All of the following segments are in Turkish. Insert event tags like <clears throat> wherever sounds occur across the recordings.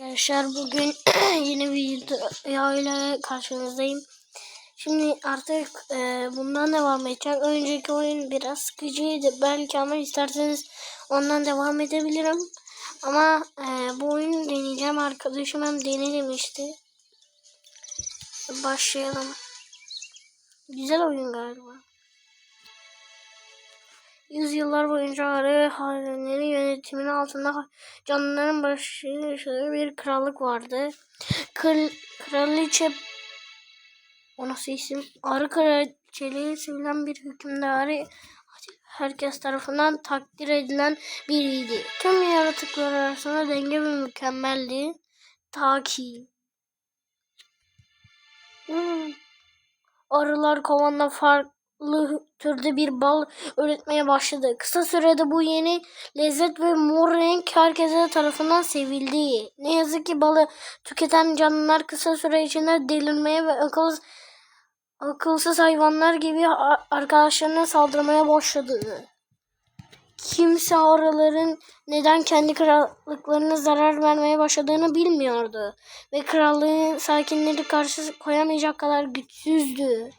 Arkadaşlar bugün <clears throat> yeni bir video ile karşınızdayım. Şimdi artık e, bundan devam edeceğim. Önceki oyun biraz sıkıcıydı belki ama isterseniz ondan devam edebilirim. Ama e, bu oyunu deneyeceğim. Arkadaşım hem dene. Başlayalım. Güzel oyun galiba. Yüzyıllar boyunca arı haneleri yönetiminin altında canlıların başı yaşadığı bir krallık vardı. Kral, kraliçe o nasıl isim? Arı kraliçeliği sevilen bir hükümdarı herkes tarafından takdir edilen biriydi. Tüm yaratıklar arasında denge ve mükemmeldi. Ta ki Hmm. Arılar kovanla farklı türde bir bal üretmeye başladı. Kısa sürede bu yeni lezzet ve mor renk herkese tarafından sevildi. Ne yazık ki balı tüketen canlılar kısa süre içinde delirmeye ve akılsız, akılsız hayvanlar gibi arkadaşlarına saldırmaya başladı. Kimse arıların neden kendi krallıklarına zarar vermeye başladığını bilmiyordu ve krallığın sakinleri karşı koyamayacak kadar güçsüzdü.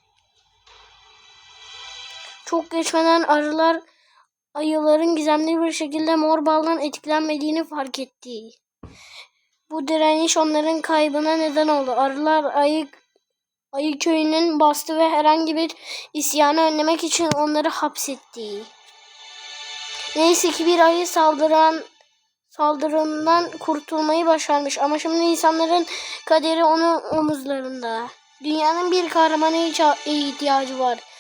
Çok geçmeden arılar ayıların gizemli bir şekilde mor baldan etkilenmediğini fark etti. Bu direniş onların kaybına neden oldu. Arılar ayı, ayı köyünün bastı ve herhangi bir isyanı önlemek için onları hapsetti. Neyse ki bir ayı saldıran saldırından kurtulmayı başarmış ama şimdi insanların kaderi onun omuzlarında. Dünyanın bir kahramana ihtiyacı var.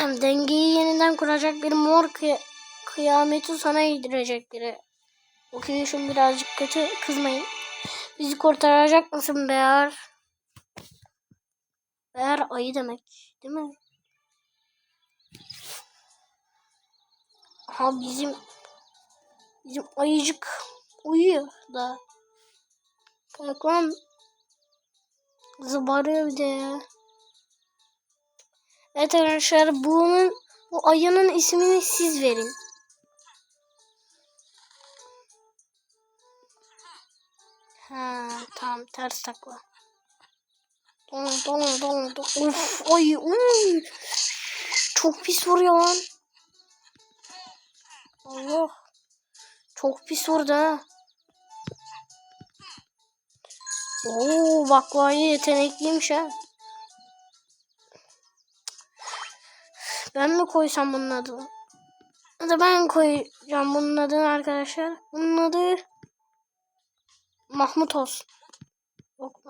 <clears throat> Dengeyi yeniden kuracak bir mor kıy kıyameti sana yedirecektir. Okuyuşum birazcık kötü kızmayın. Bizi kurtaracak mısın Bear? Bear ayı demek değil mi? Ha bizim bizim ayıcık uyuyor da. Kalk lan. Zıbarıyor bir de ya. Evet arkadaşlar bunun bu ayının ismini siz verin. Ha tamam ters takla. Don don don don. Of ay uy. Çok pis vuruyor lan. Allah. Çok pis vurdu ha. Oo bak bu ayı yetenekliymiş ha. Ben mi koysam bunun adını? Ya da ben koyacağım bunun adını arkadaşlar. Bunun adı Mahmut olsun. Yok?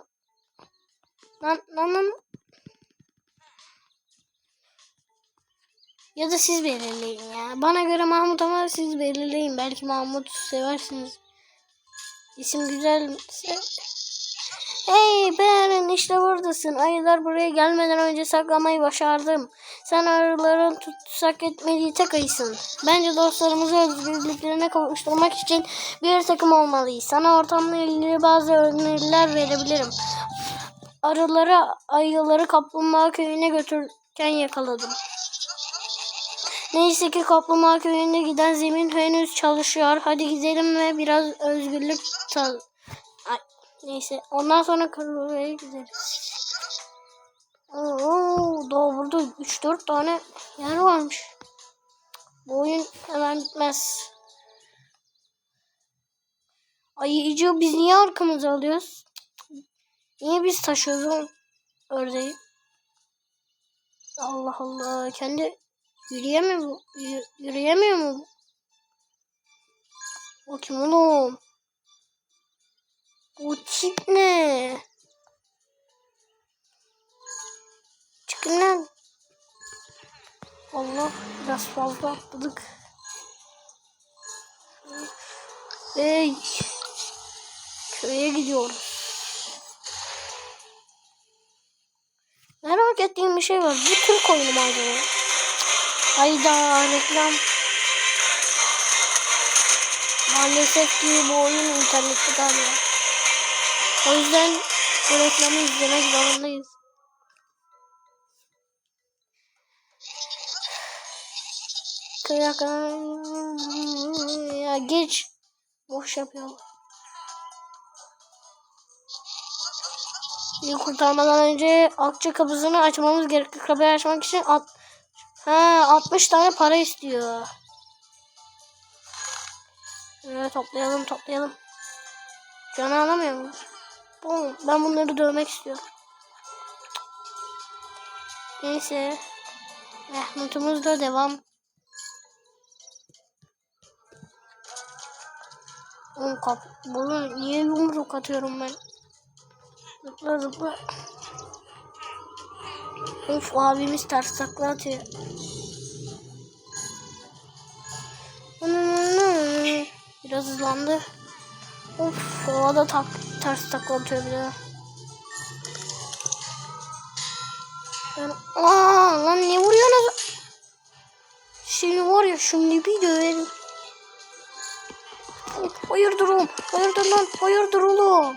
Lan lan lan. Ya da siz belirleyin ya. Bana göre Mahmut ama siz belirleyin. Belki Mahmut seversiniz. İsim güzel. Hey Beren işte buradasın. Ayılar buraya gelmeden önce saklamayı başardım. Sen arıların tutsak etmediği tek ayısın. Bence dostlarımızı özgürlüklerine kavuşturmak için bir takım olmalıyız. Sana ortamla ilgili bazı öneriler verebilirim. Arıları ayıları kaplumbağa köyüne götürürken yakaladım. Neyse ki kaplumbağa köyüne giden zemin henüz çalışıyor. Hadi gidelim ve biraz özgürlük tal Neyse ondan sonra Karola'ya gideriz. Oo, daha burada 3-4 tane yer varmış. Bu oyun hemen bitmez. Ay iyice biz niye arkamıza alıyoruz? Niye biz taşıyoruz ördeği? Allah Allah. Kendi yürüyemiyor mu? Yürüyemiyor mu? O kim oğlum? Bu tip ne? Çıkın lan. Allah biraz fazla atladık. Hey. Köye gidiyoruz. Merak ettiğim bir şey var. Bu Türk oyunu mu acaba? Hayda reklam. Maalesef ki bu oyun internette galiba. O yüzden bu reklamı izlemek zorundayız. Ya geç. Boş yapıyor. İyi kurtarmadan önce akçe kapısını açmamız gerekiyor. Kapıyı açmak için at ha, 60 tane para istiyor. Evet toplayalım toplayalım. Canı alamıyor mu? Bu- Ben bunları dövmek istiyorum. Neyse. Mehmet'imiz de devam. Oğlum kap. Bunu niye yumruk atıyorum ben? Zıpla zıpla. Of abimiz ters takla atıyor. Biraz hızlandı. Of havada tak, ters takla atıyor bir de. Ben, lan ne vuruyorsunuz? Şimdi var ya şimdi bir döverim. Hayırdır oğlum? Hayırdır lan? Hayırdır oğlum?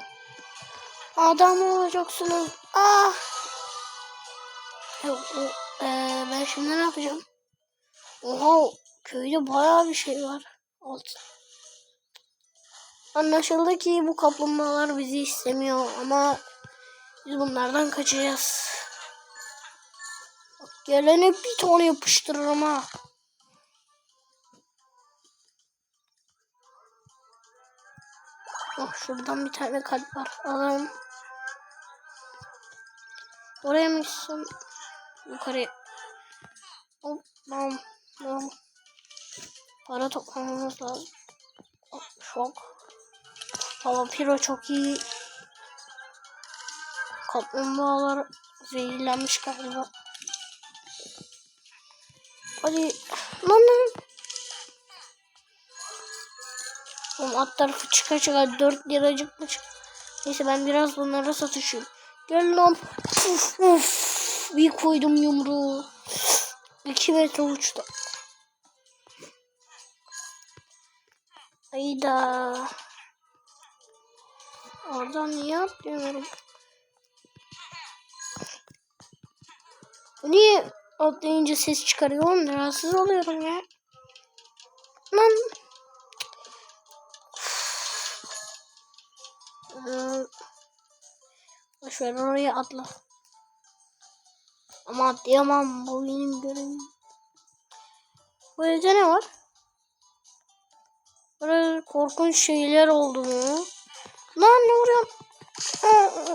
Adam olacaksınız. Ah! Eee, ben şimdi ne yapacağım? Oha köyde bayağı bir şey var. Altın. Anlaşıldı ki bu kaplumbağalar bizi istemiyor ama biz bunlardan kaçacağız. Bak, gelene bir tane yapıştırırım ha. Oh, şuradan bir tane kalp var. Alalım. Oraya mı gitsem? Yukarıya. Hop, tamam. Tamam. Para toplamamız lazım. Şok. Tamam Piro çok iyi. Kaplumbağalar zehirlenmiş galiba. Hadi. Lan lan. Oğlum alt tarafı çıka çıka 4 liracık mı çık? Neyse ben biraz bunlara satışayım. Gel lan. Uf uf. Bir koydum yumruğu. 2 metre uçtu. Hayda. Oradan niye atlıyorum? Niye atlayınca ses çıkarıyor oğlum? Rahatsız oluyorum ya. Lan. Ee, Boşver oraya atla. Ama atlayamam. Bu benim görevim. Bu evde ne var? Böyle korkunç şeyler oldu mu? Lan ne. Aa,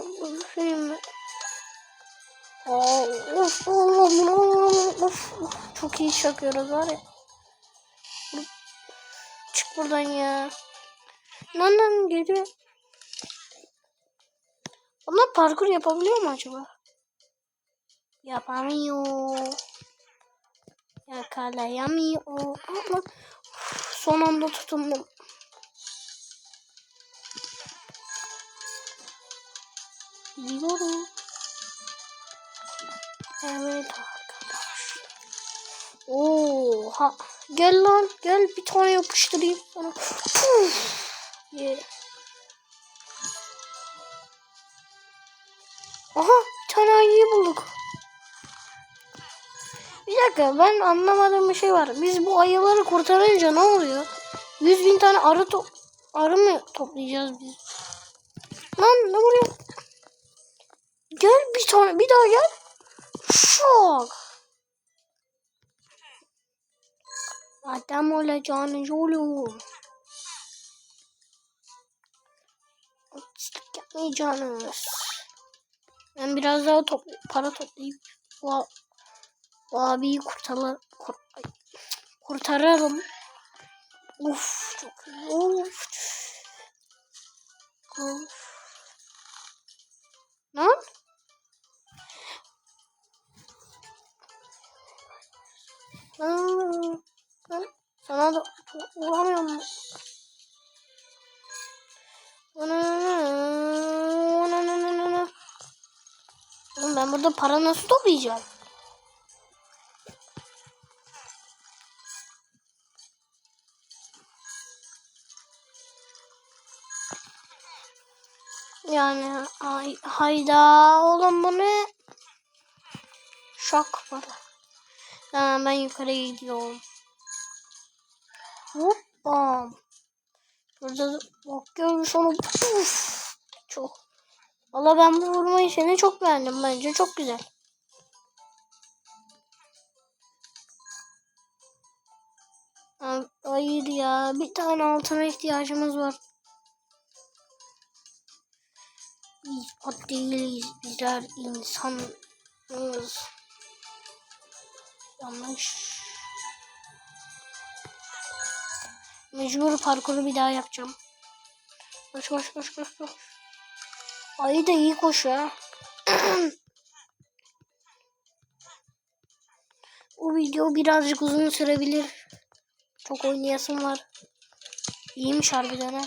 Of, of, of, of. Çok iyi şakıyoruz var ya. Çık buradan ya. Lan lan geliyor. Onlar parkur yapabiliyor mu acaba? Yapamıyor. Yakalayamıyor. Lan. Son anda tutundum. Biliyorum. Evet arkadaş. Oha. Gel lan gel bir tane yapıştırayım sana. Puf. Ye. Aha bir tane ayıyı bulduk. Bir dakika ben anlamadığım bir şey var. Biz bu ayıları kurtarınca ne oluyor? 100 bin tane arı to arı mı toplayacağız biz? Lan ne vuruyor? Gel bir tane bir daha gel. Şok. Adam olacağını oğlum. Artistlik yapmayacaksınız. Ben biraz daha top para toplayıp bu, bu abiyi kurtarır, kur, kurtarırım. Uf çok iyi. Of. Of. Ben burada para nasıl toplayacağım? Yani ay, hayda oğlum bu ne? Şok para. Tamam ben yukarı gidiyorum. Hoppa. Burada bak görmüş onu. Valla ben bu vurma işini çok beğendim. Bence çok güzel. Ay- Hayır ya. Bir tane altına ihtiyacımız var. Biz at değiliz. Bizler insanız. Yanlış. Mecbur parkuru bir daha yapacağım. Koş koş koş koş koş. Ayı da iyi koşuyor. Bu video birazcık uzun sürebilir. Çok oynayasım var. İyiymiş harbiden ha.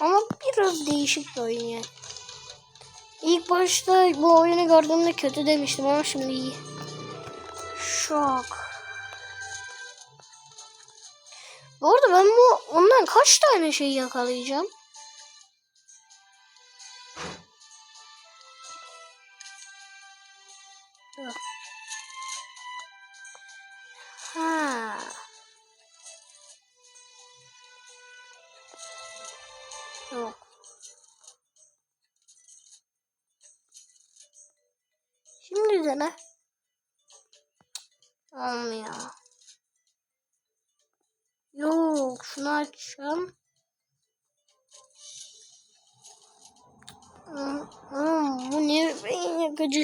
Ama biraz değişik bir oyun yani. İlk başta bu oyunu gördüğümde kötü demiştim ama şimdi iyi. Şok. Bu arada ben bu ondan kaç tane şey yakalayacağım?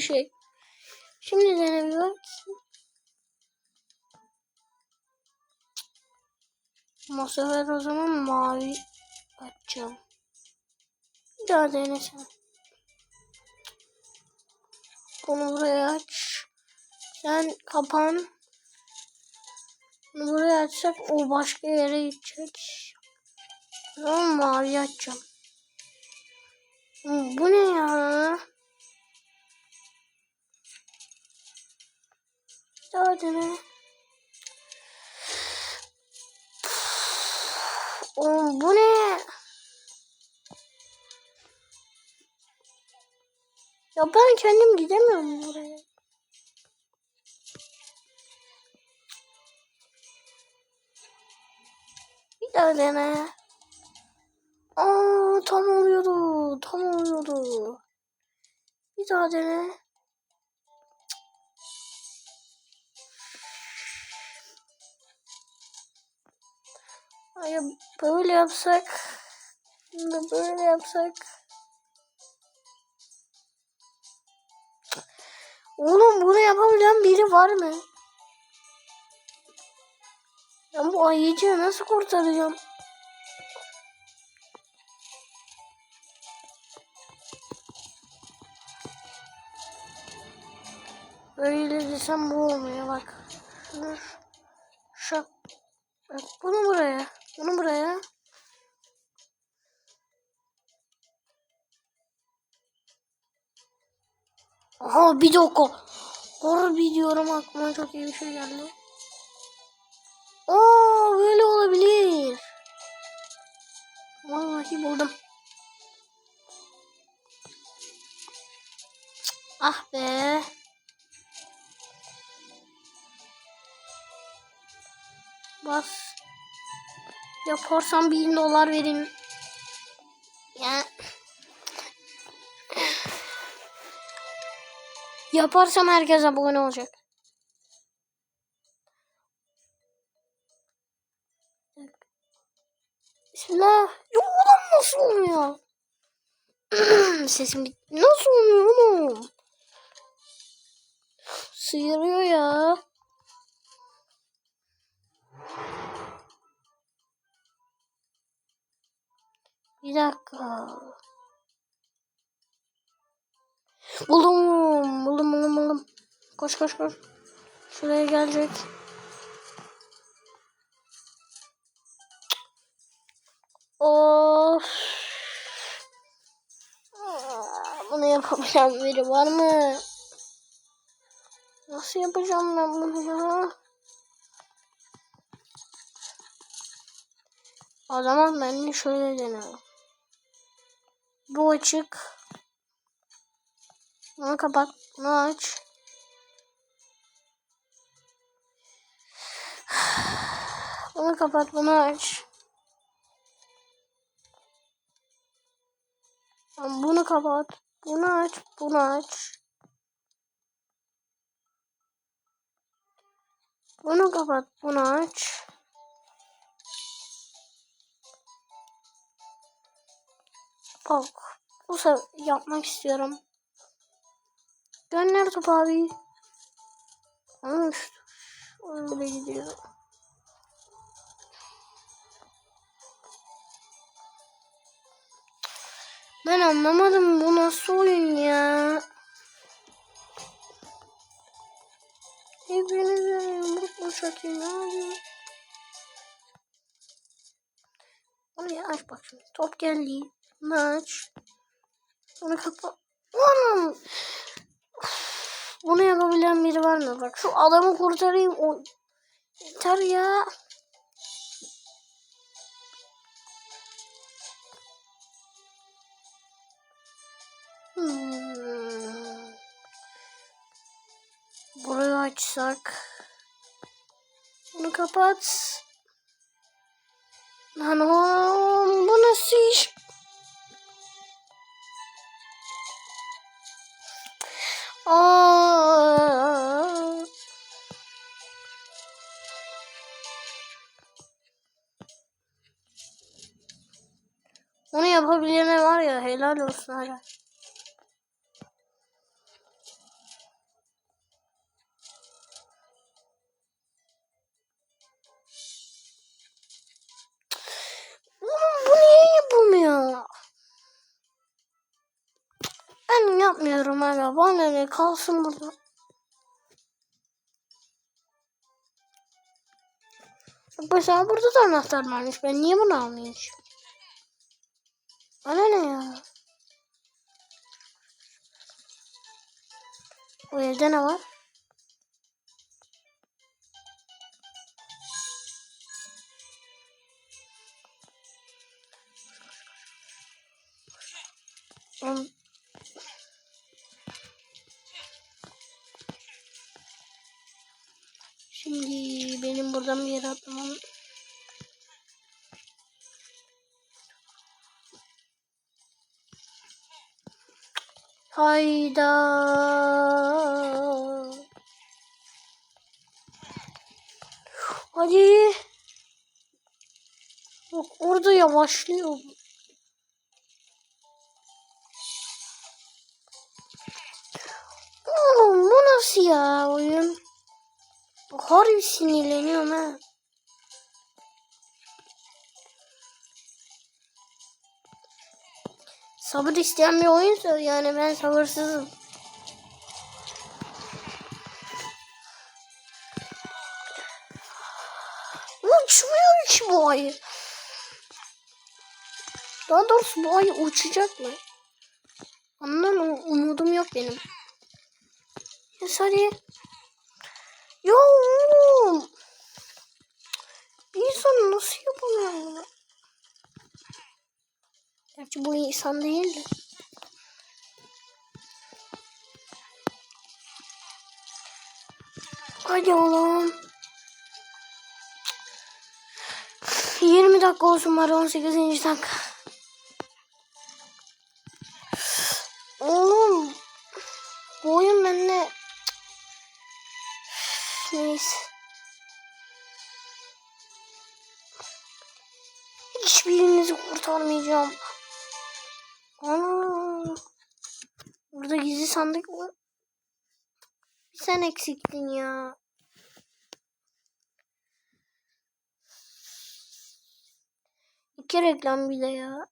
Şey. Şimdi dene bir bak. Bu sefer o zaman mavi açacağım. Bir daha denesene. Bunu buraya aç. Sen kapan. Bunu buraya açsak o başka yere gidecek. O zaman mavi açacağım. Bu ne ya? Dene. Oğlum bu ne? Ya ben kendim gidemiyorum buraya. Bir daha dene. Aa tam oluyordu. Tam oluyordu. Bir daha dene. Ay böyle yapsak. Şimdi böyle yapsak. Oğlum bunu yapabilen biri var mı? Ben bu ayıcığı nasıl kurtaracağım? Böyle desem bu olmuyor bak. Şu bak bunu buraya. Bunu buraya. Aha bir dakika. Harbi diyorum aklıma çok iyi bir şey geldi. Aa böyle olabilir. Vallahi buldum. Ah be. Yaparsam bin dolar verin. Ya. Yaparsam herkes abone olacak. Bismillah. Ya ulan nasıl olmuyor? <clears throat> Sesim bit- Nasıl olmuyor oğlum? Sıyırıyor dakika. Buldum. Buldum buldum buldum. Koş koş koş. Şuraya gelecek. Of. Bunu yapabilen biri var mı? Nasıl yapacağım ben bunu ya? O zaman ben şöyle deniyorum. Bu açık. Bunu kapat. Bunu aç. Bunu kapat. Bunu aç. Tamam, Bunu kapat. Bunu aç. Bunu aç. Bunu kapat. Bunu aç. Bak. Bu sefer yapmak istiyorum. Gönder top abi. Öyle gidiyor. Ben anlamadım bu nasıl oyun ya. Hepinize yumruk mu çakayım abi? Onu aç bak şimdi. Top geldi. Bunu aç. Bunu kapa. Uf, Bunu yapabilen biri var mı? Bak şu adamı kurtarayım. O... Yeter ya. Hmm. Burayı açsak. Bunu kapat. Lan oğlum bu nasıl iş? Helal olsun yapılmıyor? Ben yapmıyorum hala. Bana ne kalsın burada. Mesela burada da anahtar varmış. Ben niye bunu almayayım şimdi? Bana ne ya? Bu evde ne var? Oğlum, Şimdi benim buradan bir yere atlamam. Hayda. Hadi. Bak orada yavaşlıyor. Oğlum bu nasıl ya oyun? Harbi sinirleniyorum ha. Sabır isteyen bir oyunsa yani ben sabırsızım. Ayı. Daha doğrusu bu ayı uçacak mı? Ondan um- umudum yok benim. Ya hadi. Ya oğlum. Nasıl yapamıyor bunu? Gerçi bu insan değil de. Hadi oğlum. Dakika olsun bari 18. dakika. Oğlum. Bu oyun bende Neyse. Hiçbirinizi kurtarmayacağım. Ana. Burada gizli sandık var. Sen eksiktin ya. İki reklam bir de ya.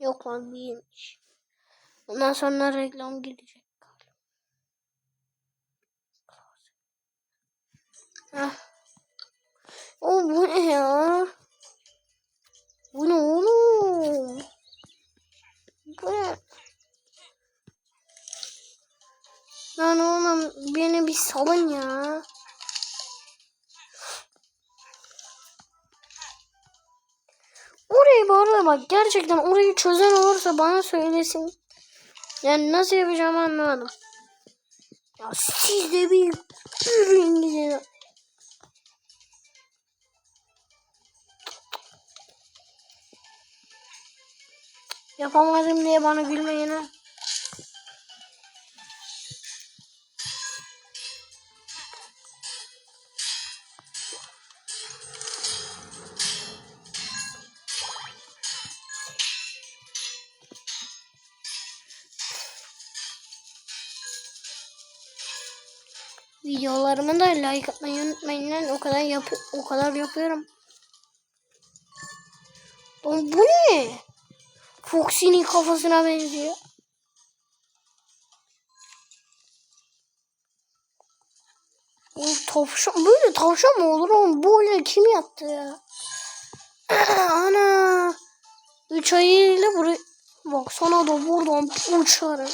Yok lan birmiş. Bundan sonra reklam gelecek. Heh. O bu ne ya? Bu ne oğlum? Bu ne? Lan oğlum beni bir salın ya. Orayı bu arada bak gerçekten orayı çözen olursa bana söylesin. Yani nasıl yapacağımı anlamadım. Ya siz de bir yürüyün gidin. Yapamadım diye bana gülmeyene. Videolarımı da like atmayı unutmayın lan. O kadar yap o kadar yapıyorum. Oğlum bu ne? Foxy'nin kafasına benziyor. Oğlum tavşan böyle tavşan mı olur oğlum? Bu oyunu kim yaptı ya? <clears throat> Ana. Üç ayıyla buraya bak sana da buradan uçarım.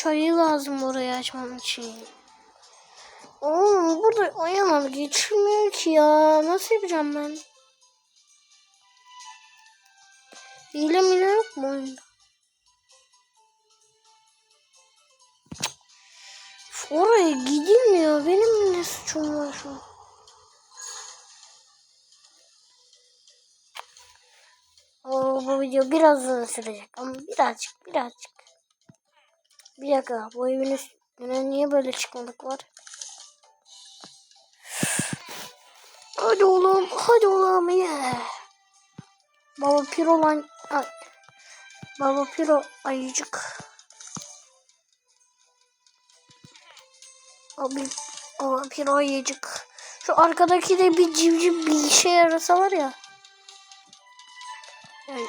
Üç ayı lazım oraya açmam için. Oğlum burada ayağım geçmiyor ki ya. Nasıl yapacağım ben? Hile mile yok mu oyunda? Oraya gidilmiyor. Benim ne suçum var şu an? Bu video biraz uzun sürecek ama birazcık birazcık. Bir dakika bu evin üstüne niye böyle çıkmadık var? Hadi oğlum hadi oğlum ye. Baba piro lan. Ay. Baba piro ayıcık. Abi baba piro ayıcık. Şu arkadaki de bir civciv bir işe yarasa var ya. Yani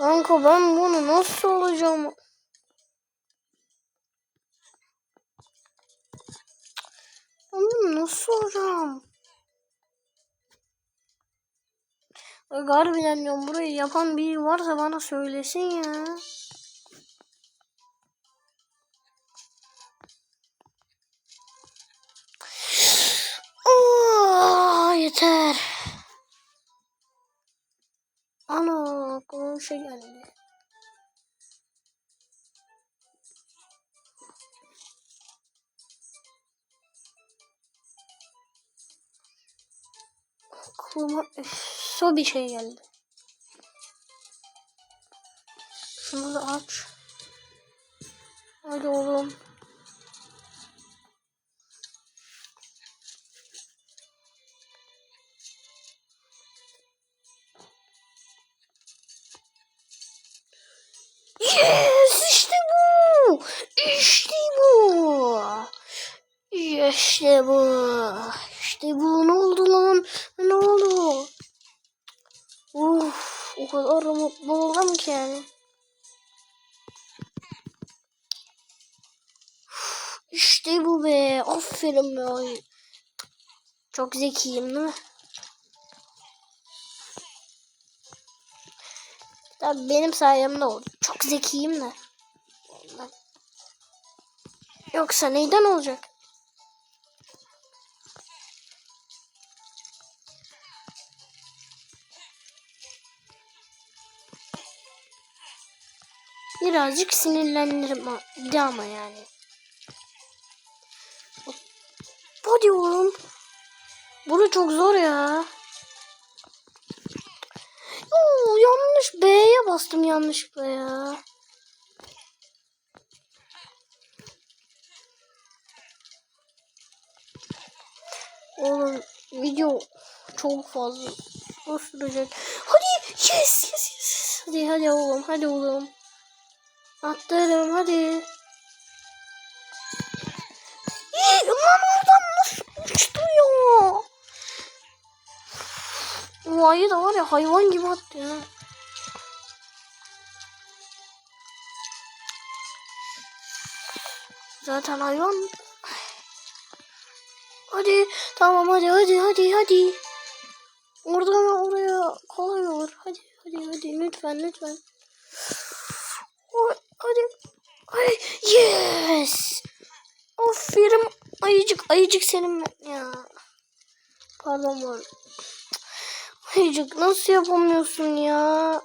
Kanka ben bunu nasıl alacağım? Ben bunu nasıl alacağım? Bak harbiden diyorum burayı yapan biri varsa bana söylesin ya. Şey geldi. Aklıma so bir şey geldi. Şunu da aç. Hadi oğlum. Aferin be. Çok zekiyim değil mi? Tabii benim sayemde oldu. Çok zekiyim de. Yoksa neyden olacak? Birazcık sinirlenirim bir ama yani. Hadi oğlum. Bunu çok zor ya. Oo, yanlış B'ye bastım yanlışlıkla ya. Oğlum video çok fazla sürecek. Hadi yes yes yes. Hadi hadi oğlum hadi oğlum. Atlarım hadi. O ayı da var ya hayvan gibi attı ya. Zaten hayvan. Hadi tamam hadi hadi hadi hadi. Oradan oraya kolay olur. Hadi hadi hadi lütfen lütfen. Hadi. Ay, yes. Aferin ayıcık ayıcık senin ya. Pardon var. Ayıcık nasıl yapamıyorsun ya?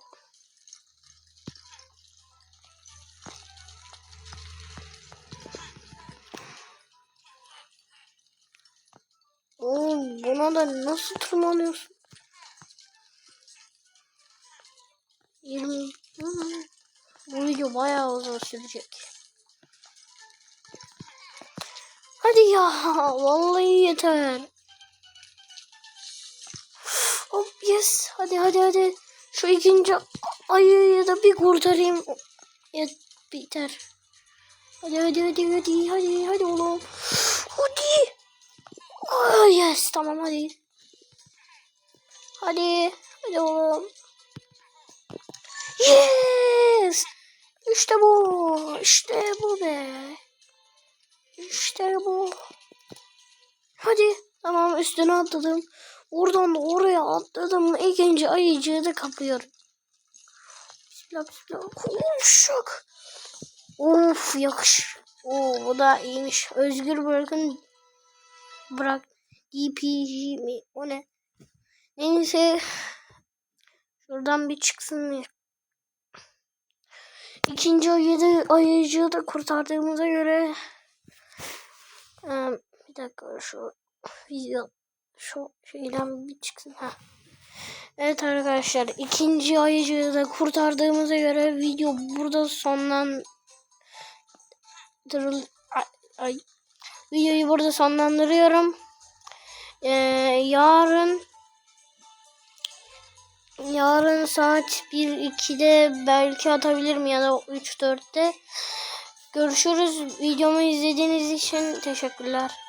buna da nasıl tırmanıyorsun? 20 Hmm. Bu video bayağı uzun sürecek. Hadi ya vallahi yeter. Hop yes hadi hadi hadi. Şu ikinci ayıyı da bir kurtarayım. Ya biter. Hadi hadi hadi hadi hadi hadi oğlum. Hadi. Oh, yes tamam hadi. Hadi. Hadi oğlum. Yes. İşte bu. İşte bu be. İşte bu. Hadi. Tamam üstüne atladım. Oradan da oraya atladım. İkinci ayıcığı da kapıyorum. Bismillah bismillah. Konuşak. Of yakış. Oo bu da iyiymiş. Özgür bırakın. Bırak. DPG mi? O ne? Neyse. Şuradan bir çıksın. İkinci ayıda, ayıcığı da kurtardığımıza göre bir dakika şu video şu şeyden bir çıksın. ha. Evet arkadaşlar ikinci ayıcığı da kurtardığımıza göre video burada sonlandırıl ay, ay. videoyu burada sonlandırıyorum. Eee, yarın yarın saat 1-2'de belki atabilirim ya da 3-4'te. Görüşürüz. Videomu izlediğiniz için teşekkürler.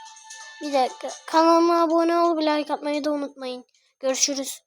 Bir dakika. Kanalıma abone olup like atmayı da unutmayın. Görüşürüz.